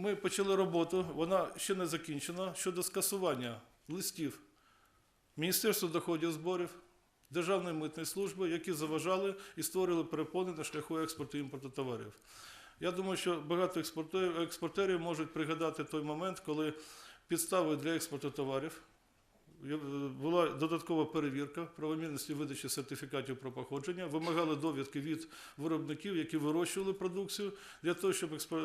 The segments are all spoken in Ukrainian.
ми почали роботу, вона ще не закінчена щодо скасування листів Міністерства доходів зборів, Державної митної служби, які заважали і створили перепони на шляху експорту і імпорту товарів. Я думаю, що багато експортерів, можуть пригадати той момент, коли підставою для експорту товарів була додаткова перевірка правомірності видачі сертифікатів про походження, вимагали довідки від виробників, які вирощували продукцію для того, щоб е,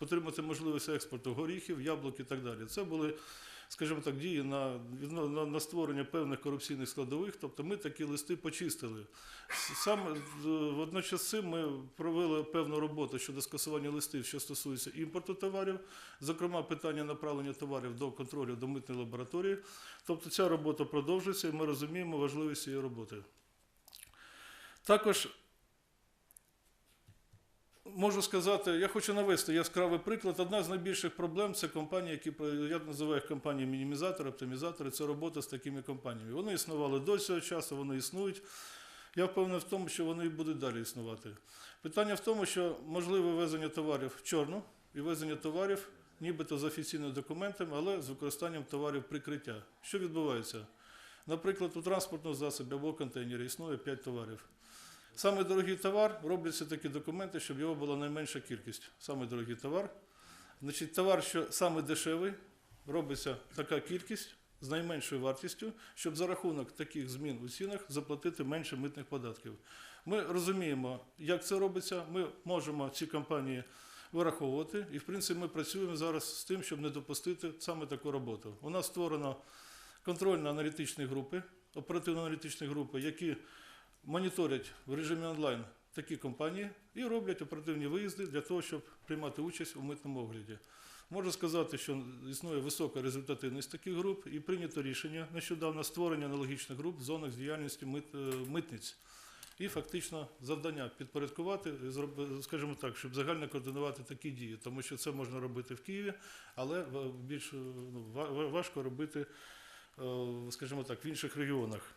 отримати можливість експорту горіхів, яблук і так далі. Це були, скажімо так, дії на, на, на створення певних корупційних складових. Тобто ми такі листи почистили. Саме водночас ми провели певну роботу щодо скасування листів, що стосується імпорту товарів, зокрема питання направлення товарів до контролю до митної лабораторії. Тобто ця робота продовжується, і ми розуміємо важливість цієї роботи. Також можу сказати, я хочу навести яскравий приклад. Одна з найбільших проблем це компанії, які я називаю їх компанії мінімізатори, оптимізатори. Це робота з такими компаніями. Вони існували до цього часу, вони існують. Я впевнений в тому, що вони будуть далі існувати. Питання в тому, що можливе везення товарів в чорну і везення товарів нібито з офіційними документами, але з використанням товарів прикриття. Що відбувається? Наприклад, у транспортному засобі або контейнері існує 5 товарів. Саме дорогий товар робляться такі документи, щоб його була найменша кількість. Саме дорогий товар. Значить, товар, що саме дешевий, робиться така кількість з найменшою вартістю, щоб за рахунок таких змін у цінах заплатити менше митних податків. Ми розуміємо, як це робиться. Ми можемо ці компанії вираховувати. І, в принципі, ми працюємо зараз з тим, щоб не допустити саме таку роботу. У нас створено контрольно-аналітичні групи, оперативно-аналітичні групи, які моніторять в режимі онлайн такі компанії і роблять оперативні виїзди для того, щоб приймати участь у митному огляді. Можу сказати, що існує висока результативність таких груп, і прийнято рішення нещодавно створення аналогічних груп в зонах з діяльністю мит, е, митниць. І фактично завдання підпорядкувати, скажімо так, щоб загально координувати такі дії, тому що це можна робити в Києві, але більш ну, ва- ва- важко робити, е, скажімо так, в інших регіонах.